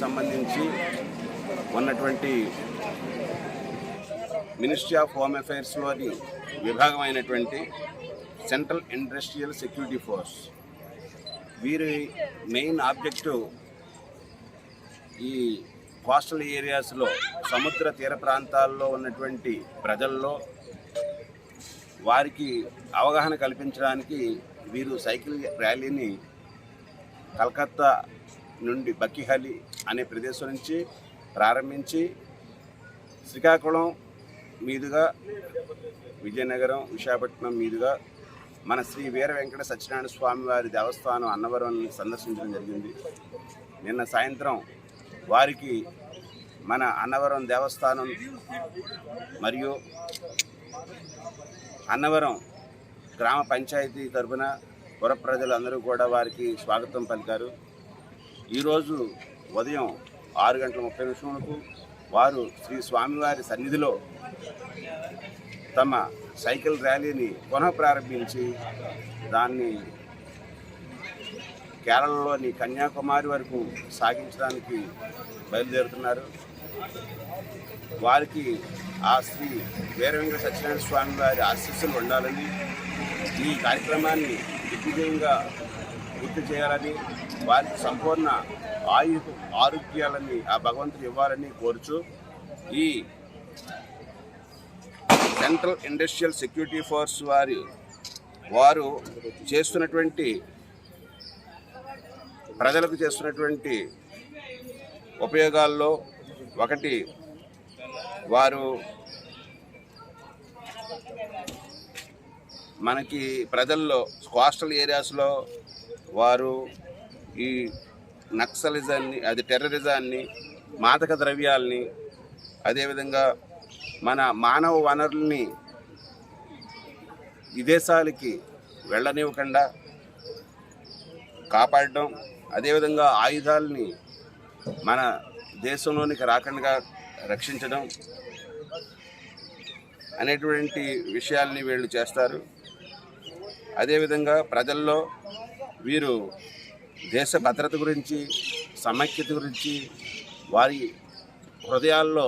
సంబంధించి ఉన్నటువంటి ministry of home అఫైర్స్లోని విభాగమైనటువంటి సెంట్రల్ ఇండస్ట్రియల్ సెక్యూరిటీ ఫోర్స్ వీరి మెయిన్ ఆబ్జెక్టివ్ ఈ కోస్టల్ ఏరియాస్లో సముద్ర తీర ప్రాంతాల్లో ఉన్నటువంటి ప్రజల్లో వారికి అవగాహన కల్పించడానికి వీరు సైకిల్ ర్యాలీని కలకత్తా నుండి బక్కిహలి అనే ప్రదేశం నుంచి ప్రారంభించి శ్రీకాకుళం మీదుగా విజయనగరం విశాఖపట్నం మీదుగా మన శ్రీ వీర వెంకట సత్యనారాయణ స్వామి వారి దేవస్థానం అన్నవరం సందర్శించడం జరిగింది. నిన్న సాయంత్రం వారికి మన అన్నవరం దేవస్థానం మరియు అన్నవరం గ్రామ పంచాయతీ తరఫున పుర ప్రజలందరూ కూడా వారికి స్వాగతం పలికారు. ఈరోజు ఉదయం ఆరు గంటల ముప్పై నిమిషములకు వారు శ్రీ స్వామివారి సన్నిధిలో తమ సైకిల్ ర్యాలీని పునః ప్రారంభించి దాన్ని కేరళలోని కన్యాకుమారి వరకు సాగించడానికి బయలుదేరుతున్నారు. వారికి ఆ శ్రీ వీరవెంకట సత్యనారాయణ స్వామి వారి ఆశీస్సులు ఉండాలని ఈ కార్యక్రమాన్ని దిగ్విజయంగా పూర్తి చేయాలని వారికి సంపూర్ణ ఆయు ఆరోగ్యాలని ఆ భగవంతుడు ఇవ్వాలని కోరుచు ఈ సెంట్రల్ ఇండస్ట్రియల్ సెక్యూరిటీ ఫోర్స్ వారి వారు చేస్తున్నటువంటి ప్రజలకు చేస్తున్నటువంటి ఉపయోగాల్లో ఒకటి వారు మనకి ప్రజల్లో కోస్టల్ ఏరియాస్లో వారు ఈ నక్సలిజాన్ని అది టెర్రరిజాన్ని మాదక ద్రవ్యాల్ని అదేవిధంగా మన మానవ వనరుల్ని విదేశాలకి వెళ్ళనివ్వకుండా కాపాడడం అదేవిధంగా ఆయుధాలని మన దేశంలోనికి రాకుండా రక్షించడం అనేటువంటి విషయాల్ని వీళ్ళు చేస్తారు. అదేవిధంగా ప్రజల్లో వీరు దేశ భద్రత గురించి సమైక్యత గురించి వారి హృదయాల్లో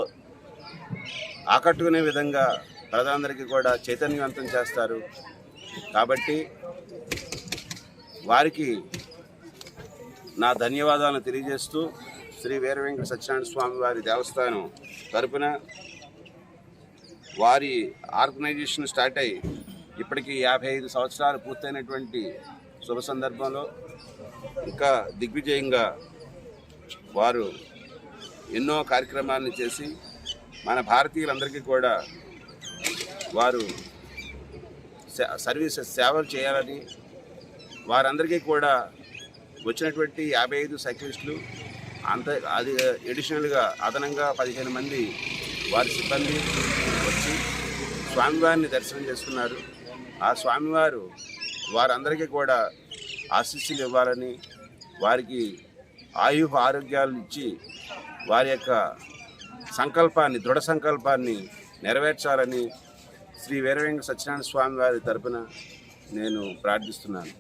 ఆకట్టుకునే విధంగా ప్రజలందరికీ కూడా చైతన్యవంతం చేస్తారు. కాబట్టి వారికి నా ధన్యవాదాలను తెలియజేస్తూ శ్రీ వీరవెంకట సత్యనారాయణ స్వామి వారి దేవస్థానం తరపున వారి ఆర్గనైజేషన్ స్టార్ట్ అయ్యి ఇప్పటికి యాభై ఐదు సంవత్సరాలు పూర్తయినటువంటి శుభ సందర్భంలో ఇంకా దిగ్విజయంగా వారు ఎన్నో కార్యక్రమాలను చేసి మన భారతీయులందరికీ కూడా వారు సే- సర్వీస్ సేవలు చేయాలని వారందరికీ కూడా వచ్చినటువంటి యాభై ఐదు సైక్లిస్టులు అంత అది ఎడిషనల్గా అదనంగా పదిహేను మంది వారి సిబ్బంది వచ్చి స్వామివారిని దర్శనం చేసుకున్నారు. ఆ స్వామివారు వారందరికీ కూడా ఆశీస్సులు ఇవ్వాలని వారికి ఆయు ఆరోగ్యాలు ఇచ్చి వారి యొక్క సంకల్పాన్ని దృఢ సంకల్పాన్ని నెరవేర్చాలని శ్రీ వీరవేంకట సత్యనారాయణ స్వామి వారి తరపున నేను ప్రార్థిస్తున్నాను.